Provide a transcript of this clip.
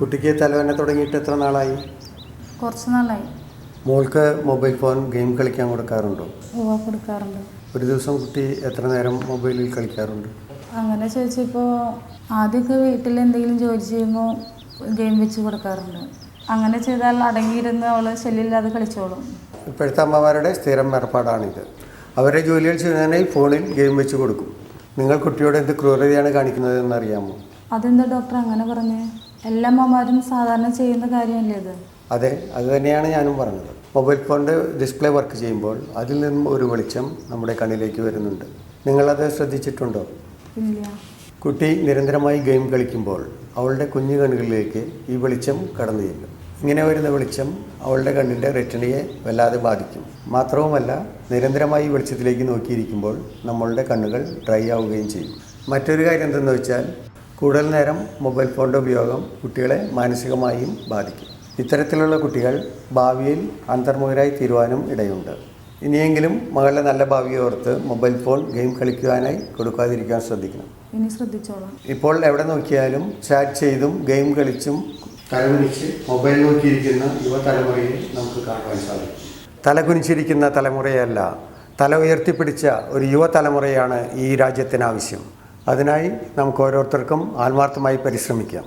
കുട്ടിക്ക് തലവേദന തുടങ്ങിയിട്ട് എത്ര നാളായി? കുറച്ച് നാളായി. മോൾക്ക് മൊബൈൽ ഫോൺ ഗെയിം കളിക്കാൻ കൊടുക്കാറുണ്ടോ? ഉവ കൊടുക്കാറുണ്ട്. ഒരു ദിവസം കുട്ടി എത്ര നേരം മൊബൈലിൽ കളിക്കാറുണ്ട്? അങ്ങനെ ചോദിച്ചപ്പോൾ ആദ്യമൊക്കെ വീട്ടിൽ എന്തെങ്കിലും ജോലി ചെയ്യുമ്പോൾ ഗെയിം വെച്ച് കൊടുക്കാറുണ്ട്. അങ്ങനെ ചെയ്താൽ അടങ്ങിയിരുന്ന് അവൾ ശല്യമില്ലാതെ കളിച്ചോളും. ഇപ്പോഴത്തെ അമ്മമാരുടെ സ്ഥിരം ഏർപ്പാടാണിത്. അവരുടെ ജോലികൾ ചെയ്യുന്നതിനായി ഫോണിൽ ഗെയിം വെച്ച് കൊടുക്കും. നിങ്ങൾ കുട്ടിയോട് എന്ത് ക്രൂരതയാണ് കാണിക്കുന്നത് എന്നറിയാമോ അതെന്താ ഡോക്ടർ അങ്ങനെ പറഞ്ഞേ? എല്ലാ അമ്മമാരും സാധാരണ ചെയ്യുന്ന കാര്യമല്ലേ ഇത്? അതെ അത് തന്നെയാണ് ഞാനും പറഞ്ഞത്. മൊബൈൽ ഫോണിന്റെ ഡിസ്പ്ലേ വർക്ക് ചെയ്യുമ്പോൾ അതിൽ നിന്നും ഒരു വെളിച്ചം നമ്മുടെ കണ്ണിലേക്ക് വരുന്നുണ്ട്. നിങ്ങളത് ശ്രദ്ധിച്ചിട്ടുണ്ടോ? ഇല്ല. കുട്ടി നിരന്തരമായി ഗെയിം കളിക്കുമ്പോൾ അവളുടെ കുഞ്ഞു കണ്ണുകളിലേക്ക് ഈ വെളിച്ചം കടന്നു ചെല്ലും. ഇങ്ങനെ വരുന്ന വെളിച്ചം അവളുടെ കണ്ണിന്റെ റെറ്റിനയെ വല്ലാതെ ബാധിക്കും. മാത്രവുമല്ല നിരന്തരമായി വെളിച്ചത്തിലേക്ക് നോക്കിയിരിക്കുമ്പോൾ നമ്മളുടെ കണ്ണുകൾ ഡ്രൈ ആവുകയും ചെയ്യും. മറ്റൊരു കാര്യം എന്തെന്ന് വെച്ചാൽ കൂടുതൽ നേരം മൊബൈൽ ഫോണിന്റെ ഉപയോഗം കുട്ടികളെ മാനസികമായും ബാധിക്കും. ഇത്തരത്തിലുള്ള കുട്ടികൾ ഭാവിയിൽ അന്തർമുഖരായി തീരുവാനും ഇടയുണ്ട്. ഇനിയെങ്കിലും മകളുടെ നല്ല ഭാവിയെ ഓർത്ത് മൊബൈൽ ഫോൺ ഗെയിം കളിക്കുവാനായി കൊടുക്കാതിരിക്കാൻ ശ്രദ്ധിക്കണം. ഇനി ശ്രദ്ധിച്ചോളാം. ഇപ്പോൾ എവിടെ നോക്കിയാലും ചാറ്റ് ചെയ്തും ഗെയിം കളിച്ചും തലകുനിച്ച് മൊബൈൽ നോക്കിയിരിക്കുന്ന യുവതലമുറയെ നമുക്ക് കാണുവാൻ സാധിക്കും. തലകുനിച്ചിരിക്കുന്ന തലമുറയല്ല തല ഉയർത്തിപ്പിടിച്ച ഒരു യുവതലമുറയാണ് ഈ രാജ്യത്തിന് ആവശ്യം അതിനായി നമുക്ക് ഓരോരുത്തർക്കും ആത്മാർത്ഥമായി പരിശ്രമിക്കാം.